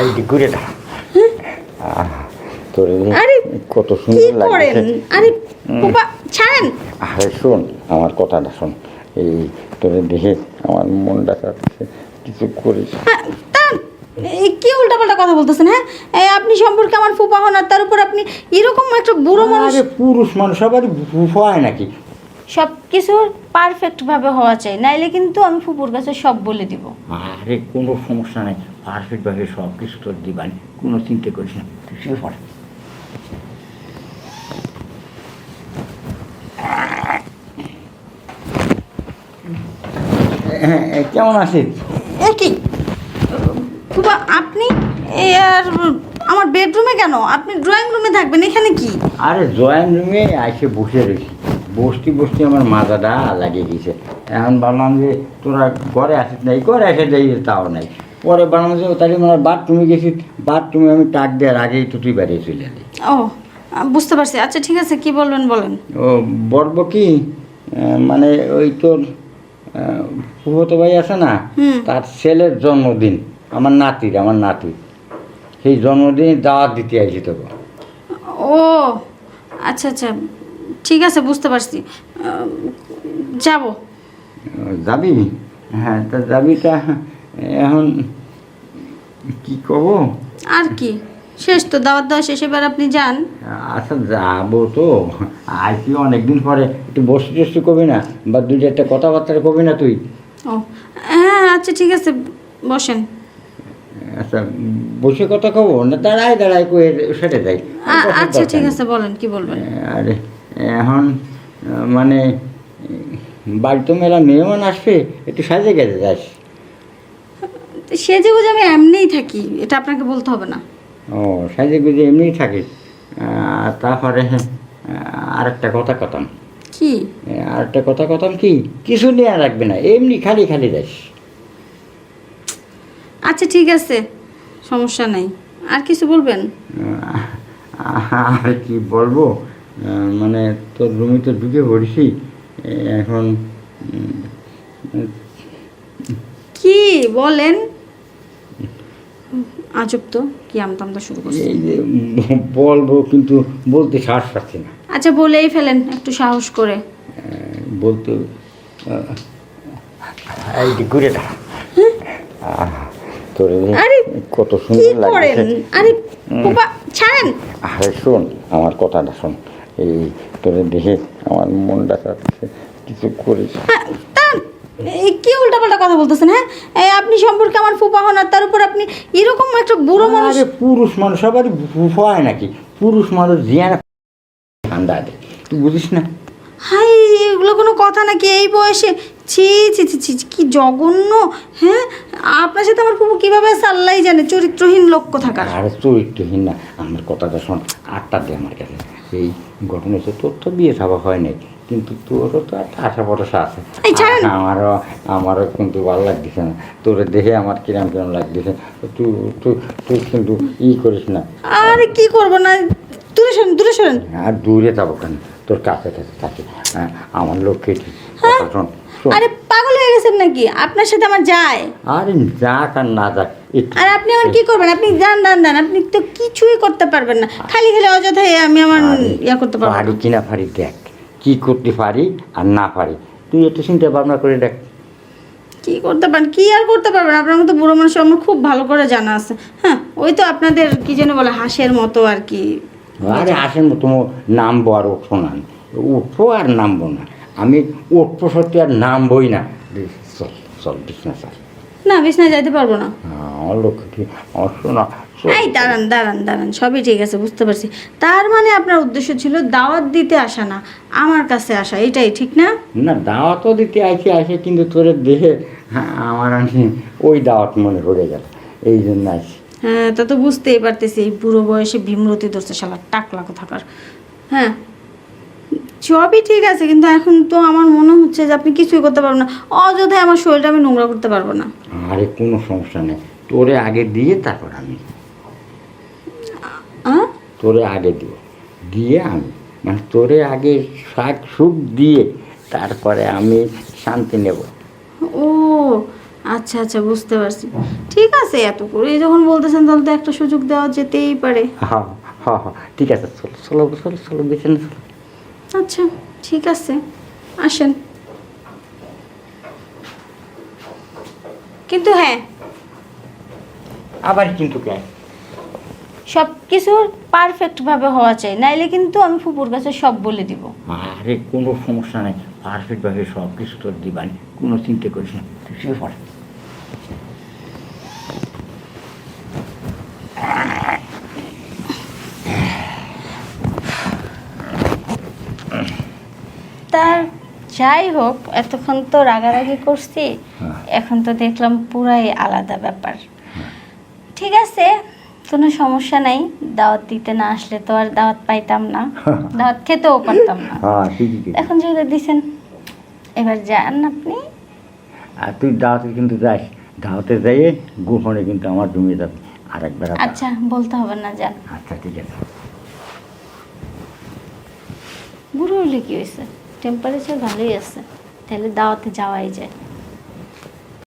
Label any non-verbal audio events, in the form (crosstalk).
এই যে ঘুরে দাঁড়া তোর আরে, কত সুন্দর আরে বাবা ছাড়েন। আরে শোন আমার কথাটা শোন। এই তোরে দেখে আমার মনটা কাটছে কিছু করিস। কি উল্টাপাল্টা কথা বলতেছেন হ্যাঁ? এই আপনি সম্পর্কে আমার ফুপা হন আর তার উপর আপনি এরকম একটা বুড়ো মানুষ পুরুষ মানুষ আবার হয় নাকি? সব কিছু পারফেক্ট ভাবে হওয়া চাই নাইলে কিন্তু আমি ফুপুর কাছে সব বলে দিব। আরে কোনো সমস্যা নাই। পারফেক্টভাবে সব কিছু তোর দিবানি কোনো চিন্তা করিস না তুই শুয়ে পড়। কেমন আছিস? এ কি? আপনি? আর আমার বেডরুমে কেন? আপনি ড্রয়িং রুমে থাকবেন এখানে কি? আরে জয়েন রুমে এসে বসে রয়েছি বসতে বসতে আমার মাথাটা লাগিয়ে গেছে। এখন ভাবলাম যে তোরা ঘরে আসিস নাই ঘরে এসে যাই তাও নাই। পরে যে তাহলে মানে বাথরুমে গেছি বাথরুমে আমি টাক দেওয়ার আগেই তো তুই বেরিয়ে চলে এলি। ও বুঝতে পারছি। আচ্ছা ঠিক আছে কি বলবেন বলেন। ও বলব কি মানে ওই তোর ফুহতো ভাই আছে না তার ছেলের জন্মদিন আমার নাতির আমার নাতি সেই জন্মদিন দাওয়াত দিতে আইছি তোকে। ও আচ্ছা আচ্ছা ঠিক আছে বুঝতে পারছি। যাব। যাবি? হ্যাঁ তা যাবি তা এখন কি করব আর কি? শেষ তো দাওয়াত দেওয়া শেষ এবার আপনি যান। আচ্ছা যাব তো। আইসি অনেকদিন পরে একটু বসে টসতে করবি না? বা দুই চারটা কথাবার্তা করবি না তুই? ও হ্যাঁ আচ্ছা ঠিক আছে বসেন। আচ্ছা বসে কথা কব? না দাঁড়াই দাঁড়াই কয়ে সেটে যাই। আচ্ছা ঠিক আছে বলেন কি বলবেন? আরে এখন মানে বাড়িতে মেলা মেহমান আসবে একটু সাজে গেছে যাস। সেজে গুজে আমি এমনিই থাকি এটা আপনাকে বলতে হবে না। ও সাজে গুজে এমনিই আর তারপরে আর একটা কথা কথাম কি? আর একটা কথা কথাম কি? কিছু নিয়ে রাখবে না এমনি খালি খালি যাস। আচ্ছা ঠিক আছে সমস্যা নাই। আর কিছু বলবেন? আর কি বলব? মানে তোর রুমে তো ঢুকে পড়েছি এখন কি? বলেন। আজব তো কি আমতামতা শুরু করছে। এই যে বলব কিন্তু বলতে সাহস পাচ্ছি না। আচ্ছা বলেই ফেলেন একটু সাহস করে। বলতে এই যে ঘুরে দাঁড়া। তোর আরে, কত সুন্দর লাগছে। আরে বাবা ছাড়েন। আরে শোন আমার কথাটা শোন। এই তোরে দেখে আমার মনটা কিছু করিস। হ্যাঁ, কি উল্টাপাল্টা কথা বলতেছেন হ্যাঁ? এই আপনি সম্পর্কে আমার ফুপা হন আর তার উপর আপনি এরকম একটা বুড়ো মানুষ আরে পুরুষ মানুষ আবার হয় নাকি? পুরুষ মানুষ জিয়ানা ঠান্ডা দেয়। তুই বুঝিস না? হাই এগুলো কোনো কথা নাকি? এই বয়সে ছি ছি ছি ছি কি জঘন্য হ্যাঁ? আপনার সাথে আমার ফুপু কীভাবে সাল্লাই জানে? চরিত্রহীন লক্ষ্য থাকা আরে চরিত্রহীন না। আমার কথাটা শোন আটটা দিয়ে আমার কাছে। এই ঘটনা হচ্ছে তোর তো বিয়ে থাবা হয় নাই। কিন্তু তোরও তো একটা আশা ভরসা আছে। আমারও আমারও কিন্তু ভালো লাগতেছে না। তোর দেখে আমার কিরম কিরম লাগতেছে। তুই তুই তুই কিন্তু ই করিস না। আরে কি করব না? দূরে সরেন দূরে সরেন। আর দূরে যাব কেন? তোর কাছে কাছে। থাকে হ্যাঁ, আমার লক্ষ্যে হ্যাঁ? শোন শোন। আরে পাগল হয়ে গেছেন নাকি? আপনার সাথে আমার যায়। আরে যাক আর না যাক আর আপনি আমার কি করবেন? আপনি যান দান দান আপনি তো কিছুই করতে পারবেন না। খালি খালি অযথায় আমি আমার আরে, ইয়া করতে পারব পারি না। কিনা পারি দেখ। কি করতে পারি আর না পারি। তুই একটু চিন্তা ভাবনা করে দেখ। কি করতে পারেন? কি আর করতে পারবেন? আপনার মতো বুড়ো মানুষ আমার খুব ভালো করে জানা আছে। হ্যাঁ ওই তো আপনাদের কি যেন বলে হাঁসের মতো আর কি। আরে আসেন মতো নামবো আর উঠবো না উঠবো আর নামবো না। আমি উঠবো সত্যি আর নামবই না। চল চল বিছনা চল। না বিছনা যাইতে পারব না। আমার লক্ষ্য কি চল। এই দাঁড়ান দাঁড়ান দাঁড়ান সবই ঠিক আছে বুঝতে পারছি। তার মানে আপনার উদ্দেশ্য ছিল দাওয়াত দিতে আসা না আমার কাছে আসা এটাই ঠিক না? না দাওয়াতও দিতে আইসি আসে কিন্তু তোর দেহে হ্যাঁ, আমার আমি ওই দাওয়াত মনে পড়ে গেল এই জন্য আসি। হ্যাঁ তা তো বুঝতেই পারতেছি এই বুড়ো বয়সে ভীমরতি ধরছে শালা টাকলা থাকার হ্যাঁ সবই ঠিক আছে কিন্তু এখন তো আমার মনে হচ্ছে যে আপনি কিছুই করতে পারবেন না অযথায় আমার শরীরটা আমি নোংরা করতে পারব না। আরে কোনো সমস্যা নেই তোরে আগে দিয়ে তারপর আমি। তোরে আগে দিব দিয়ে আমি মানে তোরে আগে শাক সুখ দিয়ে তারপরে আমি শান্তি নেব। ও আচ্ছা আচ্ছা বুঝতে পারছি। ঠিক আছে এত করে যখন বলতেছেন তাহলে তো একটা সুযোগ দেওয়া যেতেই পারে। হ্যাঁ হ্যাঁ হ্যাঁ ঠিক আছে চলো চলো চলো চলো বিছানা চলো। আচ্ছা ঠিক আছে আসেন। কিন্তু হ্যাঁ। আবার কিন্তু কে? সব কিছু পারফেক্টভাবে হওয়া চাই। নাইলে কিন্তু আমি ফুপুর কাছে সব বলে দিব। আরে কোনো সমস্যা নাই। পারফেক্টভাবে সব কিছু তোর দিবানি। কোনো চিন্তা করিস না। তুই শুয়ে পড়। তার যাই হোক এতক্ষণ তো রাগারাগি করছি। হ্যাঁ। এখন তো দেখলাম পুরাই আলাদা ব্যাপার। ঠিক আছে? কোনো সমস্যা নাই দাওয়াত দিতে না আসলে তো আর দাওয়াত পাইতাম না। (laughs) দাওয়াত খেতেও পারতাম না। হ্যাঁ এখন যেহেতু দিছেন এবার যান আপনি। আর তুই দাওয়াতে কিন্তু যাস দাওয়াতে যাইয়ে গোপনে কিন্তু আমার জমিয়ে যাবে আর একবার আচ্ছা বলতে হবে না যান। আচ্ছা ঠিক আছে। বুড়ো হলে কি হয়েছে টেম্পারেচার ভালোই আছে তাহলে দাওয়াতে যাওয়াই যায়।